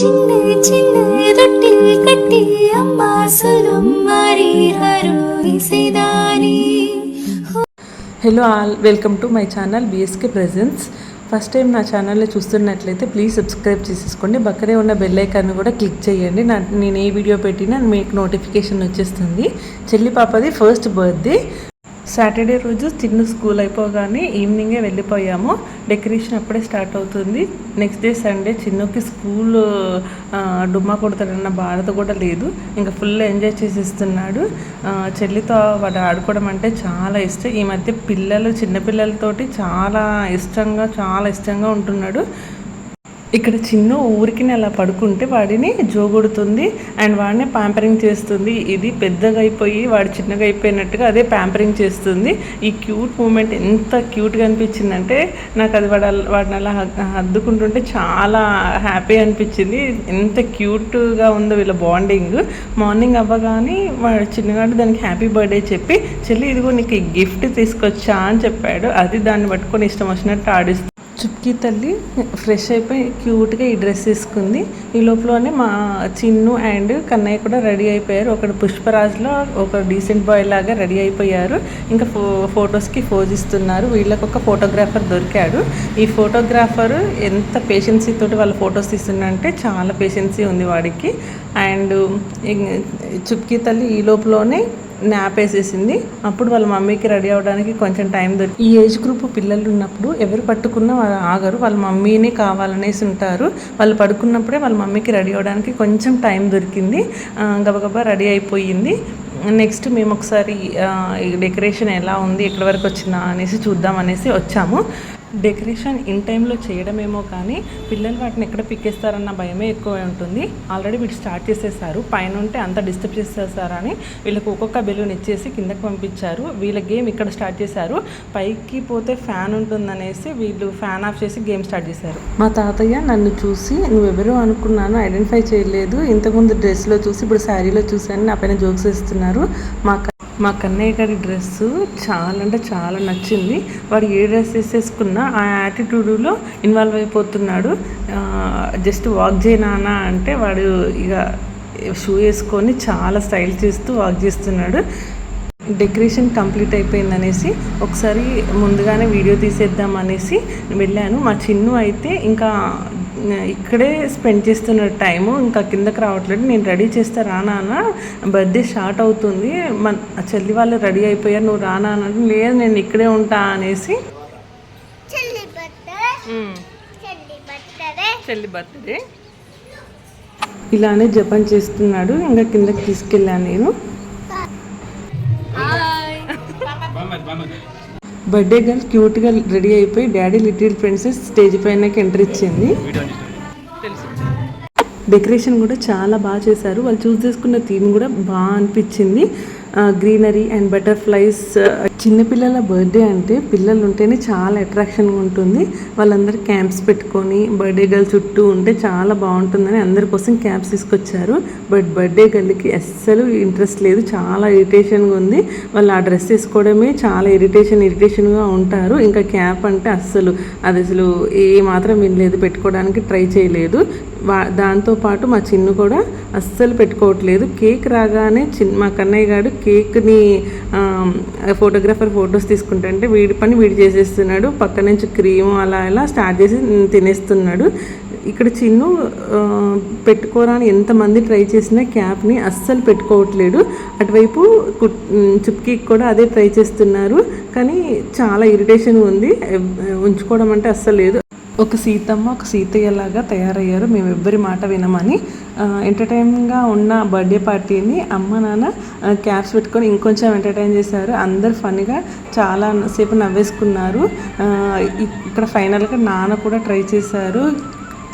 Hello all welcome to my channel BSK presents first time నా ఛానల్లో చూస్తున్నట్లయితే please subscribe చేసేసుకోండి. పక్కనే ఉన్న బెల్ ఐకాన్ కూడా క్లిక్ చేయండి. నా నేను ఏ వీడియో పెట్టినా మీకు నోటిఫికేషన్ వచ్చేస్తుంది. చెల్లి పాపది ఫస్ట్ బర్త్డే సాటర్డే రోజు చిన్న స్కూల్ అయిపోగానే ఈవినింగే వెళ్ళిపోయాము. డెకరేషన్ అప్పుడే స్టార్ట్ అవుతుంది. నెక్స్ట్ డే సండే చిన్నకి స్కూల్ డుమ్మా కొడతాడన్న బాధ కూడా లేదు. ఇంకా ఫుల్ ఎంజాయ్ చేసేస్తున్నాడు. చెల్లితో వాడు ఆడుకోవడం అంటే చాలా ఇష్టం. ఈ మధ్య పిల్లలు చిన్నపిల్లలతోటి చాలా ఇష్టంగా చాలా ఇష్టంగా ఉంటున్నాడు. ఇక్కడ చిన్న ఊరికి అలా పడుకుంటే వాడిని జోగొడుతుంది అండ్ వాడిని ప్యాంపరింగ్ చేస్తుంది. ఇది పెద్దగా అయిపోయి వాడు చిన్నగా అయిపోయినట్టుగా అదే ప్యాంపరింగ్ చేస్తుంది. ఈ క్యూట్ మూమెంట్ ఎంత క్యూట్గా అనిపించిందంటే నాకు అది వాడు వాడిని అలా హద్దుకుంటుంటే చాలా హ్యాపీ అనిపించింది. ఎంత క్యూట్గా ఉందో వీళ్ళ బాండింగ్. మార్నింగ్ అవ్వగానే వాడు చిన్నగాడు దానికి హ్యాపీ బర్త్డే చెప్పి చెల్లి ఇదిగో నీకు ఈ గిఫ్ట్ తీసుకొచ్చా అని చెప్పాడు. అది దాన్ని పట్టుకొని ఇష్టం వచ్చినట్టు ఆడిస్తుంది చుక్కి తల్లి ఫ్రెష్ అయిపోయి క్యూట్గా ఈ డ్రెస్ వేసుకుంది. ఈ లోపలనే మా చిన్ను అండ్ కన్నయ్య కూడా రెడీ అయిపోయారు. ఒకడు పుష్పరాజ్లో ఒక డీసెంట్ బాయ్ లాగా రెడీ అయిపోయారు. ఇంకా ఫో ఫొటోస్కి ఫోజ్ ఇస్తున్నారు. వీళ్ళకి ఒక ఫోటోగ్రాఫర్ దొరికాడు. ఈ ఫోటోగ్రాఫర్ ఎంత పేషెన్సీ తోటి వాళ్ళ ఫొటోస్ తీస్తుందంటే చాలా పేషెన్సీ ఉంది వాడికి. అండ్ చుక్కి తల్లి ఈ లోపలనే న్యాప్ వేసేసింది. అప్పుడు వాళ్ళ మమ్మీకి రెడీ అవ్వడానికి కొంచెం టైం దొరికి ఈ ఏజ్ గ్రూప్ పిల్లలు ఉన్నప్పుడు ఎవరు పట్టుకున్నా వాళ్ళు ఆగరు. వాళ్ళ మమ్మీనే కావాలనేసి ఉంటారు. వాళ్ళు పడుకున్నప్పుడే వాళ్ళ మమ్మీకి రెడీ అవ్వడానికి కొంచెం టైం దొరికింది. గబగబా రెడీ అయిపోయింది. నెక్స్ట్ మేము ఒకసారి డెకరేషన్ ఎలా ఉంది ఎక్కడి వరకు వచ్చిందా అనేసి చూద్దాం అనేసి వచ్చాము. డెకరేషన్ ఇన్ టైంలో చేయడమేమో కానీ పిల్లలు వాటిని ఎక్కడ పిక్కేస్తారన్న భయమే ఎక్కువ ఉంటుంది. ఆల్రెడీ వీళ్ళు స్టార్ట్ చేసేసారు. పైన ఉంటే అంత డిస్టర్బ్ చేసేసారని వీళ్ళకి ఒక్కొక్క బెలూన్ ఇచ్చేసి కిందకి పంపించారు. వీళ్ళ గేమ్ ఇక్కడ స్టార్ట్ చేశారు. పైకి పోతే ఫ్యాన్ ఉంటుందనేసి వీళ్ళు ఫ్యాన్ ఆఫ్ చేసి గేమ్ స్టార్ట్ చేశారు. మా తాతయ్య నన్ను చూసి నువ్వెవరో అనుకున్నాను ఐడెంటిఫై చేయలేదు. ఇంతకుముందు డ్రెస్లో చూసి ఇప్పుడు శారీలో చూసాను నా పైన జోక్స్ వేస్తున్నారు. మా మా కన్నయ్య గారి డ్రెస్సు చాలా అంటే చాలా నచ్చింది. వాడు ఏ డ్రెస్ వేసేసుకున్నా ఆ యాటిట్యూడ్లో ఇన్వాల్వ్ అయిపోతున్నాడు. జస్ట్ వాక్ చేయనానా అంటే వాడు ఇక షూ వేసుకొని చాలా స్టైల్ చేస్తూ వాక్ చేస్తున్నాడు. డెకరేషన్ కంప్లీట్ అయిపోయింది అనేసి ఒకసారి ముందుగానే వీడియో తీసేద్దాం అనేసి వెళ్ళాను. మా చిన్ను అయితే ఇంకా ఇక్కడే స్పెండ్ చేస్తున్న టైము ఇంకా కిందకి రావట్లేదు. నేను రెడీ చేస్తే రానా బర్త్డే స్టార్ట్ అవుతుంది. మన చెల్లి వాళ్ళు రెడీ అయిపోయారు. నువ్వు రానా అంటే లేదు నేను ఇక్కడే ఉంటా అనేసి. చెల్లి బర్త్డే. ఇలానే జపం చేస్తున్నాడు. ఇంకా కిందకి తీసుకెళ్ళాను నేను. బర్త్డే గర్ల్ క్యూట్గా రెడీ అయిపోయి డాడీ లిటిల్ ప్రిన్సెస్ స్టేజ్ పైనకి ఎంటర్ ఇచ్చింది. డెకరేషన్ కూడా చాలా బాగా చేశారు. వాళ్ళు చూస్ చేసుకున్న థీమ్ కూడా బాగా అనిపించింది. గ్రీనరీ అండ్ బటర్ఫ్లైస్ చిన్నపిల్లల బర్త్డే అంటే పిల్లలు ఉంటేనే చాలా అట్రాక్షన్గా ఉంటుంది. వాళ్ళందరూ క్యాంప్స్ పెట్టుకొని బర్త్డే గర్ల్ చుట్టూ ఉంటే చాలా బాగుంటుందని అందరి కోసం క్యాంప్స్ తీసుకొచ్చారు. బట్ బర్త్డే గర్ల్కి అస్సలు ఇంట్రెస్ట్ లేదు. చాలా ఇరిటేషన్గా ఉంది. వాళ్ళు ఆ డ్రెస్ వేసుకోవడమే చాలా ఇరిటేషన్ ఇరిటేషన్గా ఉంటారు. ఇంకా క్యాప్ అంటే అస్సలు అది అసలు ఏ మాత్రం వినలేదు. పెట్టుకోవడానికి ట్రై చేయలేదు. వా దాంతోపాటు మా చిన్ను కూడా అస్సలు పెట్టుకోవట్లేదు. కేక్ రాగానే చిన్న మా కన్నయ్య గారు కేక్ని ఫోటోగ్రాఫర్ ఫొటోస్ తీసుకుంటుంటే వీడి పని వీడి చేసేస్తున్నాడు. పక్క నుంచి క్రీమ్ అలా ఇలా స్టార్ట్ చేసి తినేస్తున్నాడు. ఇక్కడ చిన్ను పెట్టుకోరాని పెట్టుకోరా అని ఎంతమంది ట్రై చేసినా క్యాప్ని అస్సలు పెట్టుకోవట్లేడు అటువైపు కుట్- కూడా అదే ట్రై చేస్తున్నారు. కానీ చాలా ఇరిటేషన్ ఉంది. ఉంచుకోవడం అంటే అస్సలు లేదు. ఒక సీతమ్మ ఒక సీతయ్యలాగా తయారయ్యారు. మేము ఎవ్వరి మాట వినమని ఎంటర్టైన్గా ఉన్న బర్త్డే పార్టీని అమ్మ నాన్న క్యాప్స్ పెట్టుకొని ఇంకొంచెం ఎంటర్టైన్ చేశారు. అందరు ఫన్నీగా చాలా సేపు నవ్వేసుకున్నారు. ఇక్కడ ఫైనల్గా నాన్న కూడా ట్రై చేశారు.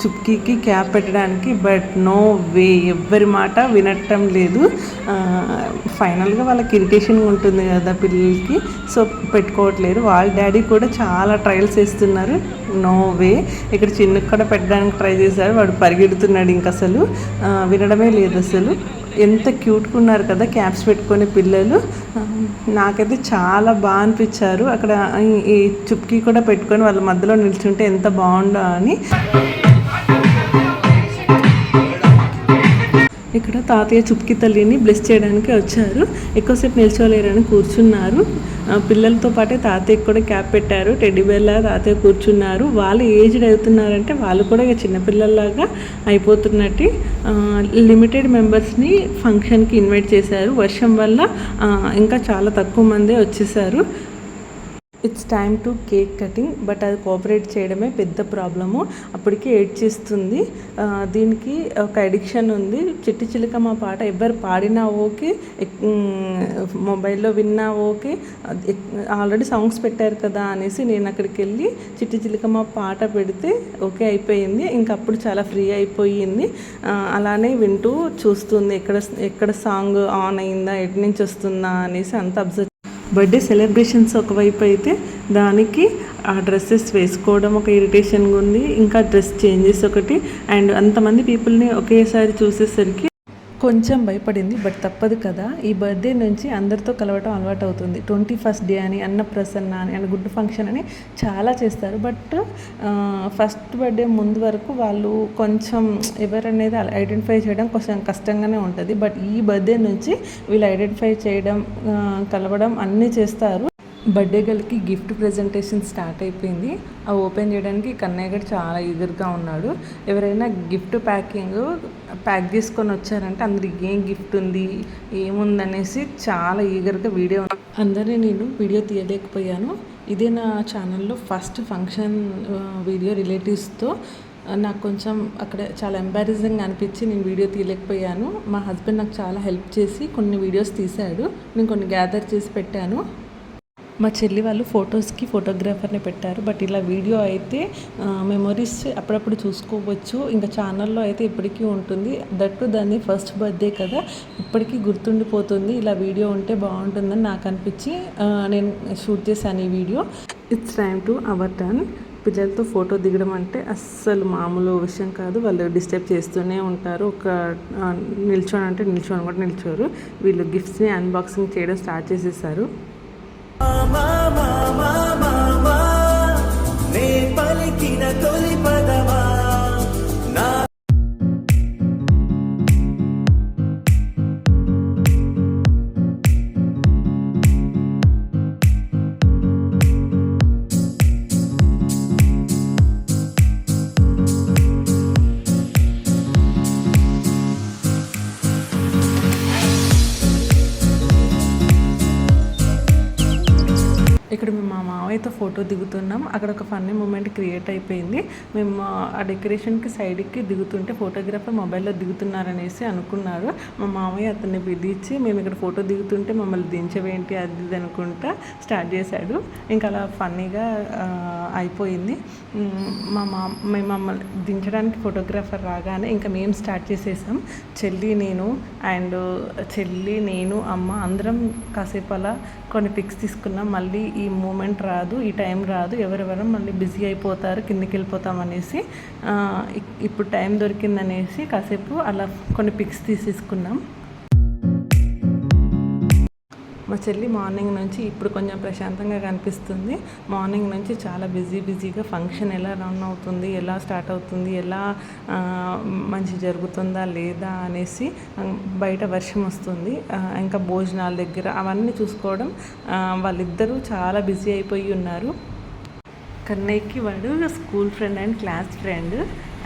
చుక్కీకి క్యాప్ పెట్టడానికి బట్ నో వే ఎవ్వరి మాట వినటం లేదు. ఫైనల్గా వాళ్ళకి ఇరిటేషన్గా ఉంటుంది కదా పిల్లలకి సో పెట్టుకోవట్లేరు. వాళ్ళ డాడీ కూడా చాలా ట్రయల్స్ వేస్తున్నారు. No way. ఇక్కడ చిన్న కూడా పెట్టడానికి ట్రై చేశారు. వాడు పరిగెడుతున్నాడు ఇంక అసలు. వినడమే లేదు అసలు. ఎంత క్యూట్గా ఉన్నారు కదా క్యాప్స్ పెట్టుకునే పిల్లలు. నాకైతే చాలా బాగా అనిపించారు. అక్కడ ఈ- ఈ చుప్కీ కూడా పెట్టుకొని వాళ్ళ మధ్యలో నిల్చుంటే ఎంత బాగుండో అని. ఇక్కడ తాతయ్య చుప్కి తల్లిని బ్లెస్ చేయడానికి వచ్చారు. ఎక్కువసేపు నిల్చోలేరని కూర్చున్నారు. పిల్లలతో పాటే తాతయ్యకి కూడా క్యాప్ పెట్టారు. టెడ్డీ తాతయ్య కూర్చున్నారు. వాళ్ళు ఏజ్డ్ అవుతున్నారంటే వాళ్ళు కూడా ఇక చిన్నపిల్లల్లాగా అయిపోతున్నట్టు లిమిటెడ్ మెంబర్స్ని ఫంక్షన్కి ఇన్వైట్ చేశారు. వర్షం వల్ల ఇంకా చాలా తక్కువ మందే వచ్చేసారు it's time to cake cutting but అది కోఆపరేట్ చేయడమే పెద్ద ప్రాబ్లము. అప్పటికి ఏడ్ చేస్తుంది దీనికి ఒక అడిక్షన్ ఉంది. చిట్టి చిలుక మా పాట ఎవరు పాడినా ఓకే మొబైల్లో విన్నా ఓకే. ఆల్రెడీ సాంగ్స్ పెట్టారు కదా అనేసి నేను అక్కడికి వెళ్ళి చిట్టి చిలుక మా పాట పెడితే ఓకే అయిపోయింది. ఇంకా అప్పుడు చాలా ఫ్రీ అయిపోయింది. అలానే వింటూ చూస్తుంది ఎక్కడ ఎక్కడ సాంగ్ ఆన్ అయిందా ఎటు నుంచి వస్తుందా అనేసి అంత అబ్జర్వ్ బర్త్డే సెలబ్రేషన్స్ ఒకవైపు అయితే దానికి ఆ డ్రెస్సెస్ వేసుకోవడం ఒక ఇరిటేషన్గా ఉంది. ఇంకా డ్రెస్ చేంజెస్ ఒకటి. అండ్ అంతమంది పీపుల్ని ఒకేసారి చూసేసరికి కొంచెం భయపడింది బట్ తప్పదు కదా. ఈ బర్త్డే నుంచి అందరితో కలవటం అలవాటు అవుతుంది ట్వంటీ ఫస్ట్ డే అని అన్నప్రసన్న అని అండ్ గుడ్ ఫంక్షన్ అని చాలా చేస్తారు. బట్ ఫస్ట్ బర్త్డే ముందు వరకు వాళ్ళు కొంచెం ఎవరనేది ఐడెంటిఫై చేయడం కొంచెం కష్టంగానే ఉంటుంది. బట్ ఈ బర్త్డే నుంచి వీళ్ళు ఐడెంటిఫై చేయడం కలవడం అన్నీ చేస్తారు. బర్త్డే గర్ల్కి గిఫ్ట్ ప్రజెంటేషన్ స్టార్ట్ అయిపోయింది. అవి ఓపెన్ చేయడానికి కన్నయ్య గారు చాలా ఈగర్గా ఉన్నాడు. ఎవరైనా గిఫ్ట్ ప్యాకింగ్ ప్యాక్ చేసుకొని వచ్చారంటే అందరికి ఏం గిఫ్ట్ ఉంది ఏముంది అనేసి చాలా ఈగర్గా వీడియో అందరినీ నేను వీడియో తీయలేకపోయాను. ఇదే నా ఛానల్లో ఫస్ట్ ఫంక్షన్ వీడియో రిలేటివ్స్తో. నాకు కొంచెం అక్కడ చాలా ఎంబారసింగ్ అనిపించి నేను వీడియో తీయలేకపోయాను. మా హస్బెండ్ నాకు చాలా హెల్ప్ చేసి కొన్ని వీడియోస్ తీశాడు. నేను కొన్ని గ్యాదర్ చేసి పెట్టాను. మా చెల్లి వాళ్ళు ఫొటోస్కి ఫోటోగ్రాఫర్ని పెట్టారు. బట్ ఇలా వీడియో అయితే మెమొరీస్ అప్పుడప్పుడు చూసుకోవచ్చు. ఇంకా ఛానల్లో అయితే ఇప్పటికీ ఉంటుంది. దట్టు దాన్ని ఫస్ట్ బర్త్డే కదా ఇప్పటికీ గుర్తుండిపోతుంది. ఇలా వీడియో ఉంటే బాగుంటుందని నాకు అనిపించి నేను షూట్ చేశాను ఈ video. It's time to our turn పిల్లలతో ఫోటో దిగడం అంటే అస్సలు మామూలు విషయం కాదు. వాళ్ళు డిస్టర్బ్ చేస్తూనే ఉంటారు. ఒక నిల్చోనంటే నిల్చోని అంటే నిల్చోని కూడా నిల్చోరు. వీళ్ళు గిఫ్ట్స్ని అన్బాక్సింగ్ చేయడం స్టార్ట్ చేసేసారు. నే పలికిన తొలి ఇక్కడ మేము మా మావయ్యతో ఫోటో దిగుతున్నాం. అక్కడ ఒక ఫన్నీ మూమెంట్ క్రియేట్ అయిపోయింది. మేము ఆ డెకరేషన్కి సైడ్కి దిగుతుంటే ఫోటోగ్రాఫర్ మొబైల్లో దిగుతున్నారనేసి అనుకున్నారు. మా మామయ్య అతన్ని పిలిచి మేము ఇక్కడ ఫోటో దిగుతుంటే మమ్మల్ని దించవేంటి? అది ఇది అనుకుంటా స్టార్ట్ చేశాడు. ఇంకా అలా ఫన్నీగా అయిపోయింది. మా మా మేము మమ్మల్ని దించడానికి ఫోటోగ్రాఫర్ రాగానే ఇంకా మేము స్టార్ట్ చేసేసాం. చెల్లి నేను అండ్ చెల్లి నేను అమ్మ అందరం కాసేపు అలా కొన్ని పిక్స్ తీసుకున్నాం. మళ్ళీ ఈ మూమెంట్ రాదు ఈ టైం రాదు. ఎవరెవరు మళ్ళీ బిజీ అయిపోతారు కిందికి వెళ్ళిపోతాం అనేసి ఇప్పుడు టైం దొరికిందనేసి కాసేపు అలా కొన్ని పిక్స్ తీసేసుకున్నాం. మా చెల్లి మార్నింగ్ నుంచి ఇప్పుడు కొంచెం ప్రశాంతంగా కనిపిస్తుంది. మార్నింగ్ నుంచి చాలా బిజీ బిజీగా ఫంక్షన్ ఎలా రన్ అవుతుంది ఎలా స్టార్ట్ అవుతుంది ఎలా మంచి జరుగుతుందా లేదా అనేసి బయట వర్షం వస్తుంది. ఇంకా భోజనాల దగ్గర అవన్నీ చూసుకోవడం వాళ్ళిద్దరూ చాలా బిజీ అయిపోయి ఉన్నారు. కన్నయ్యకి వాడు school friend and class friend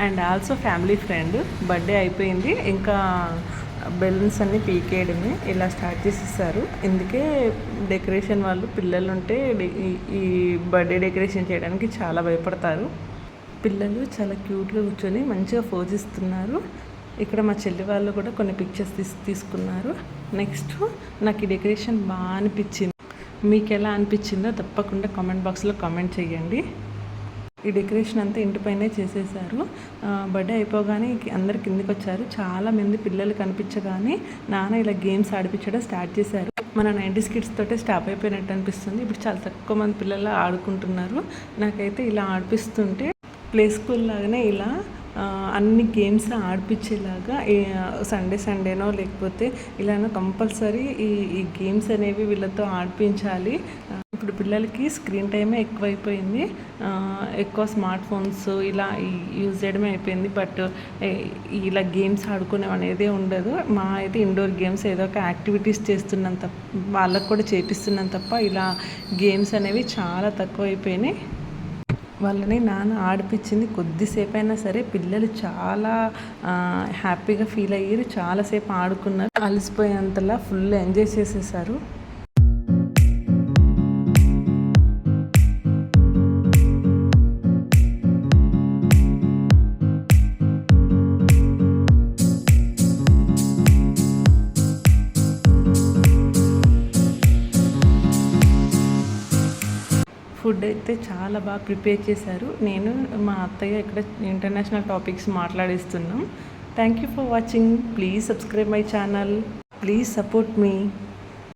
and also family friend. Birthday అయిపోయింది. ఇంకా బెలూన్స్ అన్నీ పీకేయడమే ఇలా స్టార్ట్ చేసేసారు. ఎందుకే డెకరేషన్ వాళ్ళు పిల్లలు ఉంటే ఈ- ఈ బర్త్డే డెకరేషన్ చేయడానికి చాలా భయపడతారు. పిల్లలు చాలా క్యూట్గా కూర్చొని మంచిగా ఫోజ్ ఇస్తున్నారు. ఇక్కడ మా చెల్లి వాళ్ళు కూడా కొన్ని పిక్చర్స్ తీసి తీసుకున్నారు. నెక్స్ట్ నాకు ఈ డెకరేషన్ బాగా అనిపించింది. మీకు ఎలా అనిపించిందో తప్పకుండా కామెంట్ బాక్స్లో కామెంట్ చేయండి. ఈ డెకరేషన్ అంతా ఇంటిపైనే చేసేసారు బర్త్డే అయిపోగానే అందరు కిందకి వచ్చారు చాలా మంది పిల్లలు కనిపించగానే నాన్న ఇలా గేమ్స్ ఆడిపించడం స్టార్ట్ చేశారు. మన నైంటీ కిడ్స్ తోటే స్టాప్ అయిపోయినట్టు అనిపిస్తుంది. ఇప్పుడు చాలా తక్కువ మంది పిల్లలు ఆడుకుంటున్నారు. నాకైతే ఇలా ఆడిపిస్తుంటే ప్లే స్కూల్ లాగానే ఇలా అన్ని గేమ్స్ ఆడిపించేలాగా సండే సండేనో లేకపోతే ఇలానో కంపల్సరీ ఈ ఈ గేమ్స్ అనేవి వీళ్ళతో ఆడిపించాలి. ఇప్పుడు పిల్లలకి స్క్రీన్ టైమే ఎక్కువైపోయింది. ఎక్కువ స్మార్ట్ ఫోన్స్ ఇలా యూజ్ చేయడమే అయిపోయింది. బట్ ఇలా గేమ్స్ ఆడుకునే అనేది ఉండదు. మా అయితే ఇండోర్ గేమ్స్ ఏదో ఒక యాక్టివిటీస్ చేస్తున్నాం తప్ప వాళ్ళకు కూడా చేపిస్తున్నాం తప్ప ఇలా గేమ్స్ అనేవి చాలా తక్కువ అయిపోయినాయి వాళ్ళని నాన్న ఆడిపించింది కొద్దిసేపు అయినా సరే పిల్లలు చాలా హ్యాపీగా ఫీల్ అయ్యారు. చాలాసేపు ఆడుకున్నారు. అలసిపోయేంతలా ఫుల్ ఎంజాయ్ చేసేసారు. ఫుడ్ అయితే చాలా బాగా ప్రిపేర్ చేశారు. నేను మా అత్తయ్య ఇక్కడ international topics మాట్లాడిస్తున్నాం. Thank you for watching please subscribe my channel please support me